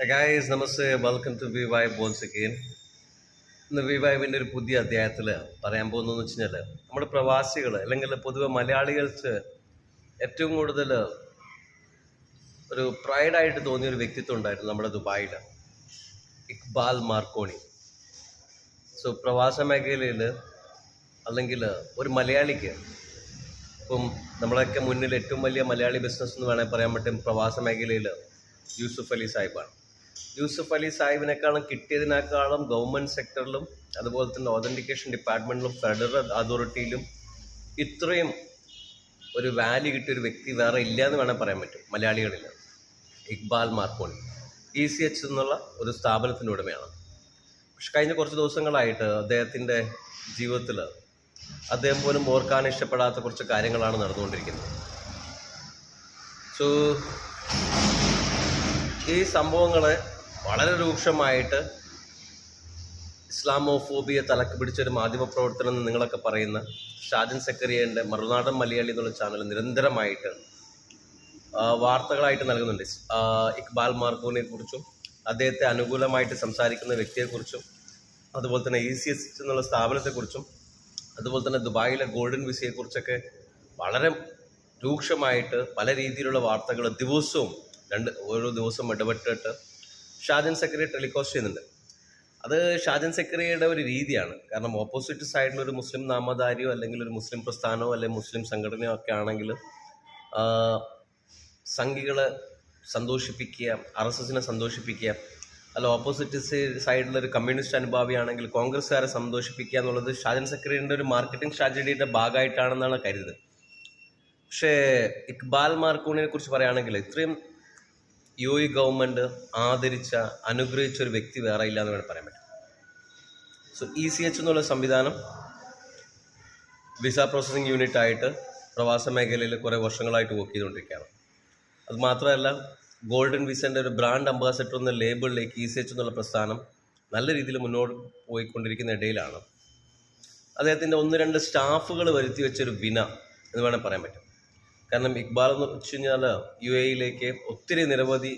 Guys namaste welcome to V vibe bones again ഇന്ന് V വൈബിന്റെ ഒരു പുതിയ അധ്യായത്തിൽ പറയാൻ പോകുന്നതെന്ന് വെച്ച് കഴിഞ്ഞാൽ നമ്മുടെ പ്രവാസികൾ അല്ലെങ്കിൽ പൊതുവെ മലയാളികൾക്ക് ഏറ്റവും കൂടുതൽ ഒരു പ്രൈഡായിട്ട് തോന്നിയ ഒരു വ്യക്തിത്വം ഉണ്ടായിരുന്നു നമ്മുടെ ദുബായിൽ ഇക്ബാൽ മാർക്കോണി. സോ പ്രവാസ മേഖലയിൽ അല്ലെങ്കിൽ ഒരു മലയാളിക്ക് ഇപ്പം നമ്മളൊക്കെ മുന്നിൽ ഏറ്റവും വലിയ മലയാളി ബിസിനസ് എന്ന് വേണമെങ്കിൽ പറയാൻ പറ്റും പ്രവാസ മേഖലയിൽ യൂസുഫ് അലി സാഹിബാണ്. യൂസുഫ് അലി സാഹിബിനെക്കാളും കിട്ടിയതിനേക്കാളും ഗവൺമെന്റ് സെക്ടറിലും അതുപോലെ തന്നെ ഓതന്റിക്കേഷൻ ഡിപ്പാർട്ട്മെന്റിലും ഫെഡറൽ അതോറിറ്റിയിലും ഇത്രയും ഒരു വാല്യൂ കിട്ടിയ ഒരു വ്യക്തി വേറെ ഇല്ല എന്ന് വേണമെങ്കിൽ പറയാൻ പറ്റും മലയാളികളിൽ Iqbal Marconi E C H എന്നുള്ള ഒരു സ്ഥാപനത്തിന്റെ ഉടമയാണ്. പക്ഷെ കഴിഞ്ഞ കുറച്ച് ദിവസങ്ങളായിട്ട് അദ്ദേഹത്തിന്റെ ജീവിതത്തിൽ അദ്ദേഹം പോലും ഓർക്കാൻ ഇഷ്ടപ്പെടാത്ത കുറച്ച് കാര്യങ്ങളാണ് നടന്നുകൊണ്ടിരിക്കുന്നത്. സോ ഈ സംഭവങ്ങളെ വളരെ രൂക്ഷമായിട്ട് ഇസ്ലാമോഫോബിയെ തലക്ക് പിടിച്ചൊരു മാധ്യമപ്രവർത്തനം എന്ന് നിങ്ങളൊക്കെ പറയുന്ന ഷാജിൻ സക്കറിയന്റെ മറുനാടൻ മലയാളി എന്നുള്ള ചാനൽ നിരന്തരമായിട്ട് വാർത്തകളായിട്ട് നൽകുന്നുണ്ട്. ഇക്ബാൽ മാർക്കോനെ കുറിച്ചും അദ്ദേഹത്തെ അനുകൂലമായിട്ട് സംസാരിക്കുന്ന വ്യക്തിയെക്കുറിച്ചും അതുപോലെ തന്നെ ഇ സി എസ് എന്നുള്ള സ്ഥാപനത്തെക്കുറിച്ചും അതുപോലെ തന്നെ ദുബായിലെ ഗോൾഡൻ വിസയെക്കുറിച്ചൊക്കെ വളരെ രൂക്ഷമായിട്ട് പല രീതിയിലുള്ള വാർത്തകൾ ദിവസവും രണ്ട് ഓരോ ദിവസവും ഇടപെട്ടിട്ട് ഷാജൻ സെക്രട്ടറി ടെലികാസ്റ്റ് ചെയ്യുന്നുണ്ട്. അത് ഷാജൻ സെക്രട്ടറിയുടെ ഒരു രീതിയാണ്. കാരണം ഓപ്പോസിറ്റ് സൈഡിൽ ഒരു മുസ്ലിം നാമധാരിയോ അല്ലെങ്കിൽ ഒരു മുസ്ലിം പ്രസ്ഥാനമോ അല്ലെങ്കിൽ മുസ്ലിം സംഘടനയോ ഒക്കെ ആണെങ്കിൽ സംഘികളെ സന്തോഷിപ്പിക്കുക ആർ എസ് എസിനെ സന്തോഷിപ്പിക്കുക അല്ല ഓപ്പോസിറ്റ് സൈഡിൽ ഒരു കമ്മ്യൂണിസ്റ്റ് അനുഭാവിയാണെങ്കിൽ കോൺഗ്രസ്സുകാരെ സന്തോഷിപ്പിക്കുക എന്നുള്ളത് ഷാജൻ സെക്രട്ടറിയുടെ ഒരു മാർക്കറ്റിംഗ് സ്ട്രാറ്റജിയുടെ ഭാഗമായിട്ടാണെന്നാണ് കരുതുന്നത്. പക്ഷേ ഇക്ബാൽ മാർക്കൂണിനെ കുറിച്ച് പറയുകയാണെങ്കിൽ ഇത്രയും യു ഇ ഗവൺമെന്റ് ആദരിച്ച അനുഗ്രഹിച്ച ഒരു വ്യക്തി വേറെ ഇല്ല എന്ന് വേണം പറയാൻ പറ്റും. സോ ഇ സി എച്ച് എന്നുള്ള സംവിധാനം വിസ പ്രോസസ്സിംഗ് യൂണിറ്റ് ആയിട്ട് പ്രവാസ മേഖലയിൽ കുറേ വർഷങ്ങളായിട്ട് വർക്ക് ചെയ്തുകൊണ്ടിരിക്കുകയാണ്. അത് മാത്രമല്ല ഗോൾഡൻ വിസന്റെ ഒരു ബ്രാൻഡ് അംബാസഡർ എന്ന ലേബിളിലേക്ക് ഇ സി എച്ച് എന്നുള്ള പ്രസ്ഥാനം നല്ല രീതിയിൽ മുന്നോട്ട് പോയിക്കൊണ്ടിരിക്കുന്ന ഇടയിലാണ്. അദ്ദേഹത്തിന്റെ ഒന്ന് രണ്ട് സ്റ്റാഫുകൾ വരുത്തി വെച്ചൊരു വിന എന്ന് വേണമെങ്കിൽ പറയാൻ പറ്റും. കാരണം ഇക്ബാൽ എന്ന് വെച്ച് കഴിഞ്ഞാൽ യു എയിലേക്ക് ഒത്തിരി നിരവധി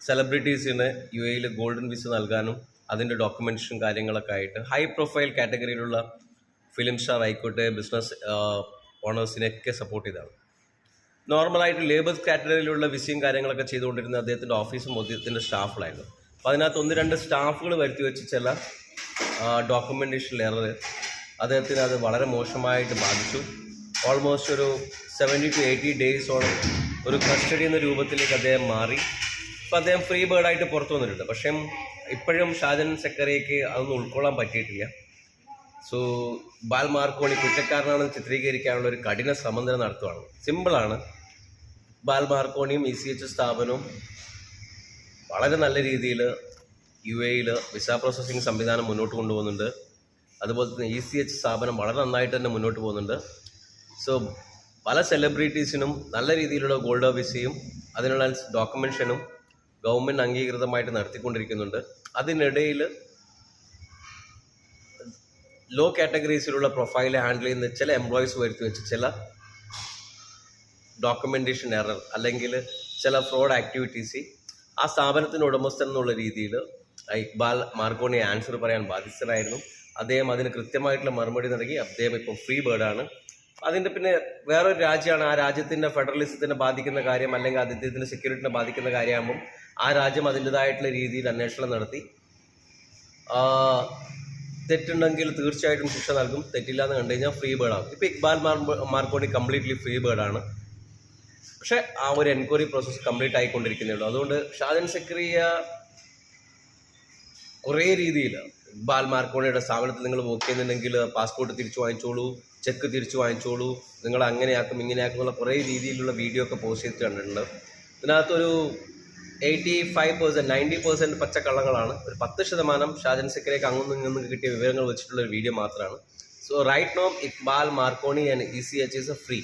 സെലിബ്രിറ്റീസിന് യു എയിൽ ഗോൾഡൻ വിസ നൽകാനും അതിന്റെ ഡോക്യുമെന്റ്സും കാര്യങ്ങളൊക്കെ ആയിട്ട് ഹൈ പ്രൊഫൈൽ കാറ്റഗറിയിലുള്ള ഫിലിം സ്റ്റാർ ആയിക്കോട്ടെ ബിസിനസ് ഓണേഴ്സിനെയൊക്കെ സപ്പോർട്ട് ചെയ്താണ് നോർമലായിട്ട് ലേബർ കാറ്റഗറിയിലുള്ള വിസയും കാര്യങ്ങളൊക്കെ ചെയ്തുകൊണ്ടിരുന്ന അദ്ദേഹത്തിന്റെ ഓഫീസും അദ്ദേഹത്തിന്റെ സ്റ്റാഫുകളായിരുന്നു അപ്പോൾ അതിനകത്ത് ഒന്ന് രണ്ട് സ്റ്റാഫുകൾ വരുത്തി വെച്ച് ചില ഡോക്യുമെന്റേഷൻ എറർ അദ്ദേഹത്തിന് അത് വളരെ മോശമായിട്ട് ബാധിച്ചു. ഓൾമോസ്റ്റ് ഒരു സെവന്റി ടു എയ്റ്റി ഡേയ്സോളം ഒരു കസ്റ്റഡി എന്ന രൂപത്തിലേക്ക് അദ്ദേഹം മാറി. ഇപ്പം അദ്ദേഹം ഫ്രീ ബേർഡായിട്ട് പുറത്തു വന്നിട്ടുണ്ട്. പക്ഷേ ഇപ്പോഴും ഷാജൻ സെക്രട്ടറിക്ക് അതൊന്നും ഉൾക്കൊള്ളാൻ പറ്റിയിട്ടില്ല. സോ ബാൽ മാർക്കോണി കുറ്റക്കാരനാണെന്ന് ചിത്രീകരിക്കാനുള്ള ഒരു കഠിന തന്നെ നടത്തുവാണ്. സിമ്പിളാണ് ബാൽ മാർക്കോണിയും ഇ സി എച്ച് സ്ഥാപനവും വളരെ നല്ല രീതിയിൽ യു എയിൽ വിസ പ്രോസസ്സിംഗ് സംവിധാനം മുന്നോട്ട് കൊണ്ടുപോകുന്നുണ്ട്. അതുപോലെ തന്നെ ഇ സി എച്ച് സ്ഥാപനം വളരെ നന്നായിട്ട് തന്നെ മുന്നോട്ട് പോകുന്നുണ്ട്. സോ പല സെലിബ്രിറ്റീസിനും നല്ല രീതിയിലുള്ള ഗോൾഡ് ഓഫീസിയും അതിനുള്ള ഡോക്യുമെൻഷനും ഗവൺമെന്റ് അംഗീകൃതമായിട്ട് നടത്തിക്കൊണ്ടിരിക്കുന്നുണ്ട്. അതിനിടയിൽ ലോ കാറ്റഗറീസിലുള്ള പ്രൊഫൈൽ ഹാൻഡിൽ ചെയ്യുന്ന ചില എംപ്ലോയീസ് വരുത്തി വെച്ച് ചില ഡോക്യുമെന്റേഷൻ എറർ അല്ലെങ്കിൽ ചില ഫ്രോഡ് ആക്ടിവിറ്റീസ് ആ സ്ഥാപനത്തിന് ഉടമസ്ഥൻ എന്നുള്ള രീതിയിൽ ഇക്ബാൽ മാർക്കോണി ആൻസർ പറയാൻ ബാധ്യസ്ഥനായിരുന്നു. അദ്ദേഹം അതിന് കൃത്യമായിട്ടുള്ള മറുപടി നൽകി. അദ്ദേഹം ഇപ്പോൾ ഫ്രീ ബേർഡാണ് അതിന്റെ പിന്നെ വേറൊരു രാജ്യമാണ്. ആ രാജ്യത്തിന്റെ ഫെഡറലിസത്തിനെ ബാധിക്കുന്ന കാര്യം അല്ലെങ്കിൽ അദ്ദേഹത്തിന്റെ സെക്യൂരിറ്റിനെ ബാധിക്കുന്ന കാര്യമാകുമ്പം ആ രാജ്യം അതിന്റെതായിട്ടുള്ള രീതിയിൽ അന്വേഷണം നടത്തി. തെറ്റുണ്ടെങ്കിൽ തീർച്ചയായിട്ടും ശിക്ഷ നൽകും. തെറ്റില്ല എന്ന് കണ്ടു കഴിഞ്ഞാൽ ഫ്രീ ആകും. ഇപ്പോൾ ഇക്ബാൽ മാർക്കോണി കംപ്ലീറ്റ്ലി ഫ്രീ ബേർഡാണ് പക്ഷേ ആ ഒരു എൻക്വയറി പ്രോസസ്സ് കംപ്ലീറ്റ് ആയിക്കൊണ്ടിരിക്കുന്നേ ഉള്ളൂ. അതുകൊണ്ട് ഷാജൻ സക്രിയ കുറേ രീതിയിൽ ഇക്ബാൽ മാർക്കോണിയുടെ സ്ഥാപനത്തിൽ നിങ്ങൾ വർക്ക് ചെയ്യുന്നുണ്ടെങ്കിൽ പാസ്പോർട്ട് തിരിച്ചു വാങ്ങിച്ചോളൂ ചെക്ക് തിരിച്ചു വാങ്ങിച്ചോളൂ നിങ്ങൾ അങ്ങനെയാക്കും ഇങ്ങനെയാക്കും എന്നുള്ള കുറേ രീതിയിലുള്ള വീഡിയോ ഒക്കെ പോസ്റ്റ് ചെയ്തിട്ട് കണ്ടിട്ടുണ്ട്. ഇതിനകത്തൊരു eighty five percent ninety percent പച്ചക്കള്ളങ്ങളാണ്. ഒരു പത്ത് ശതമാനം ഷാജൻ സിക്കരേക്ക് അങ്ങൊന്നും ഇങ്ങൊന്നും കിട്ടിയ വിവരങ്ങൾ വെച്ചിട്ടുള്ള ഒരു വീഡിയോ മാത്രമാണ് so right now Iqbal Marconi and E C H is a free